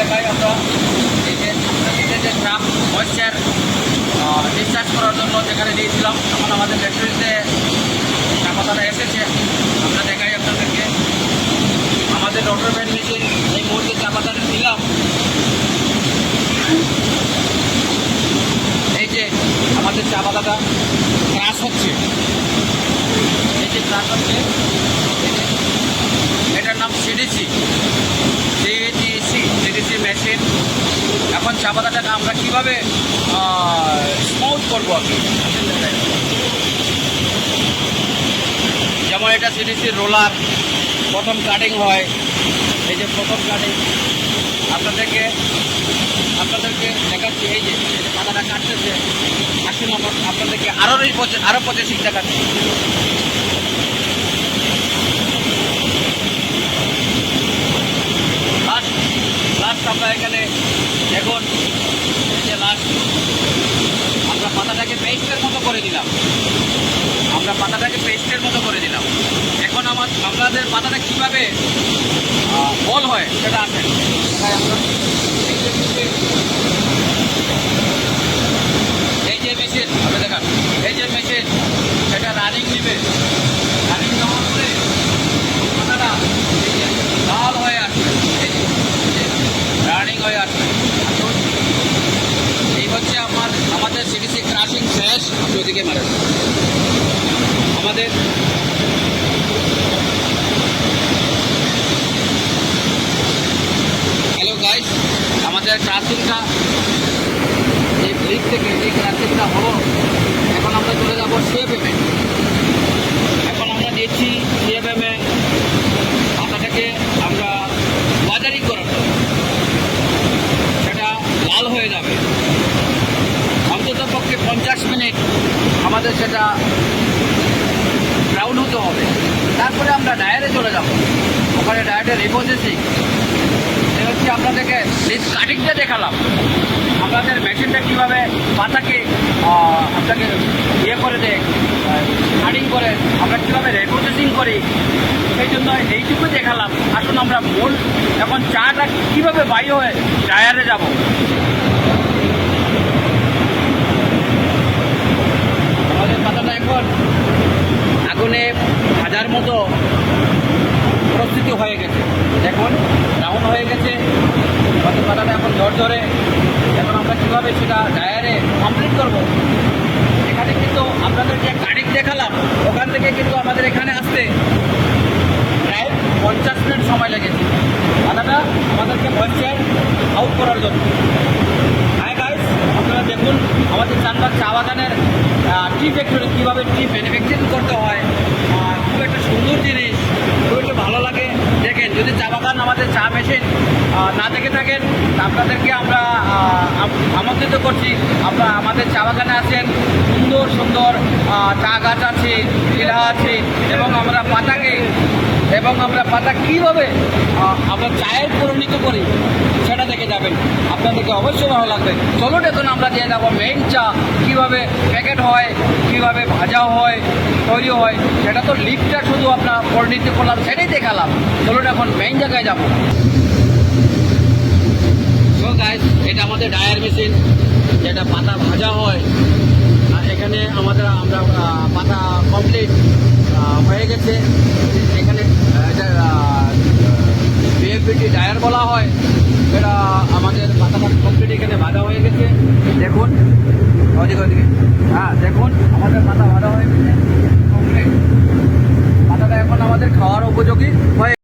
দেখাই আমরা এই যে যে ট্রাক ময়েশ্চার ডিসচার্জ করার জন্য যেখানে দিয়েছিলাম তখন আমাদের ফ্যাক্টরিতে পাতাটা এসেছে। আমরা দেখাই আপনাদেরকে। আমাদের ডক্টর ভ্যান মেশিন এই মুহূর্তে চা পাতাটা দিলাম। এই যে আমাদের চা পাতাটা ক্রাশ হচ্ছে। এই যে ক্রাশ হচ্ছে এটার নাম সিডিসি সিডিসি মেশিন এখন চা পাতাটাকে আমরা কীভাবে স্মুথ করব আর কি যেমন এটা সিডিসির রোলার প্রথম কাটিং হয়। এই যে প্রথম কাটিং আপনাদেরকে আপনাদেরকে দেখাচ্ছি, এই যে পাতাটা কাটতেছে। আসুন আপনাদেরকে আরও আরও প্রচেসিং দেখাচ্ছি। লাস্ট লাস্ট আমরা এখানে এখন যে লাস্ট আমরা পাতাটাকে পেস্টের মতো করে দিলাম আমরা পাতাটাকে পেস্টের মতো করে দিলাম এখন আমার আপনাদের পাতাটা কীভাবে বল হয়, সেটা আছে দেখাই আমরা। এই যে মেশিন এই যে মেশিন আপনি দেখান এই যে মেশিন এটা রানিং নিবে রানিং নেওয়ার পরে পাতাটা এই যে লাল হয়ে আসবে এই যে রানিং হয়ে আসবে আসুন। এই হচ্ছে আমার আমাদের সিডিসি ক্রাশিং চৌদিকে ওদিকে আমাদের হ্যালো গাইস আমাদের ক্রাশিংটা এই ব্রিজ থেকে এই ক্রাশিংটা হলো। এখন আমরা চলে যাব সিএফএমে এখন আমরা দিচ্ছি সিএফএমে পাতাটাকে আমরা বাজারিং করার জন্য। সেটা লাল হয়ে যাবে অন্তত পক্ষে পঞ্চাশ মিনিট আমাদের সেটা ব্রাউন হতে হবে। তারপরে আমরা ডায়ারে চলে যাব। ওখানে ডায়ারের রিপোজেসিং হচ্ছে আপনাদেরকে লিস্ট কাটিংটা দেখালাম। আপনাদের মেশিনটা কীভাবে পাতাকে আপনাকে ইয়ে করে দেয় কাটিং করে, আমরা কীভাবে রিপোজেসিং করি, সেই জন্য এইটুকু দেখালাম। আসুন আমরা মূল এখন চাটা কীভাবে বাইর হয়ে ডায়ারে যাব আমাদের পাতাটা এখন আগুনে ভাজার মতো প্রস্তুতি হয়ে গেছে। দেখুন ডাউন হয়ে গেছে। আমাদের পাতাটা এখন জ্বর জ্বরে এখন আমরা কীভাবে সেটা ডায়ারে কমপ্লিট করব? এখানে কিন্তু আপনাদের যে গাড়ি দেখালাম। ওখান থেকে কিন্তু আমাদের এখানে আসতে প্রায় পঞ্চাশ মিনিট সময় লেগেছে। পাতাটা আমাদেরকে ময়েশ্চার আউট করার জন্য। গাইস আপনারা দেখুন, আমাদের চানবাগ চা বাগানের টি ফ্যাক্টরি কীভাবে টি ম্যানুফ্যাকচারিং করতে হয় আহ, খুব একটা সুন্দর জিনিস খুব একটা ভালো লাগে দেখেন যদি চা বাগান আমাদের চা মেশিন আহ, না দেখে থাকেন তা আপনাদেরকে আমরা আমন্ত্রিত করছি। আপনারা আমাদের চা বাগানে আছেন। সুন্দর সুন্দর চা গাছ আছে শিলা আছে, এবং আমরা পাতাকে, এবং আমরা পাতা কীভাবে আমরা চায়ের পরিণত করি, সেটা দেখে যাবেন। আপনাদেরকে অবশ্যই ভালো লাগবে। চলুন এখন আমরা দিয়ে যাব মেইন চা। কীভাবে প্যাকেট হয়, কীভাবে ভাজা হয় তৈরি হয়, সেটা তো লিপটা শুধু আপনার পরিণত করলাম, সেটাই দেখালাম। চলুন এখন মেইন জায়গায় যাব। দেখো গাইজ এটা আমাদের ডায়ার মেশিন যেটা পাতা ভাজা হয়। এখানে আমাদের, আমরা পাতা কমপ্লিট হয়ে গেছে। এখানে এটা বিএফবিটি ডায়ার বলা হয়। এটা আমাদের পাতাটা কমপ্লিট এখানে ভাজা হয়ে গেছে। দেখুন, ওদিকে ওদিকে। হ্যাঁ দেখুন, আমাদের পাতা ভাজা হয়ে গেছে। কমপ্লিট পাতাটা এখন আমাদের খাওয়ার উপযোগী হয়ে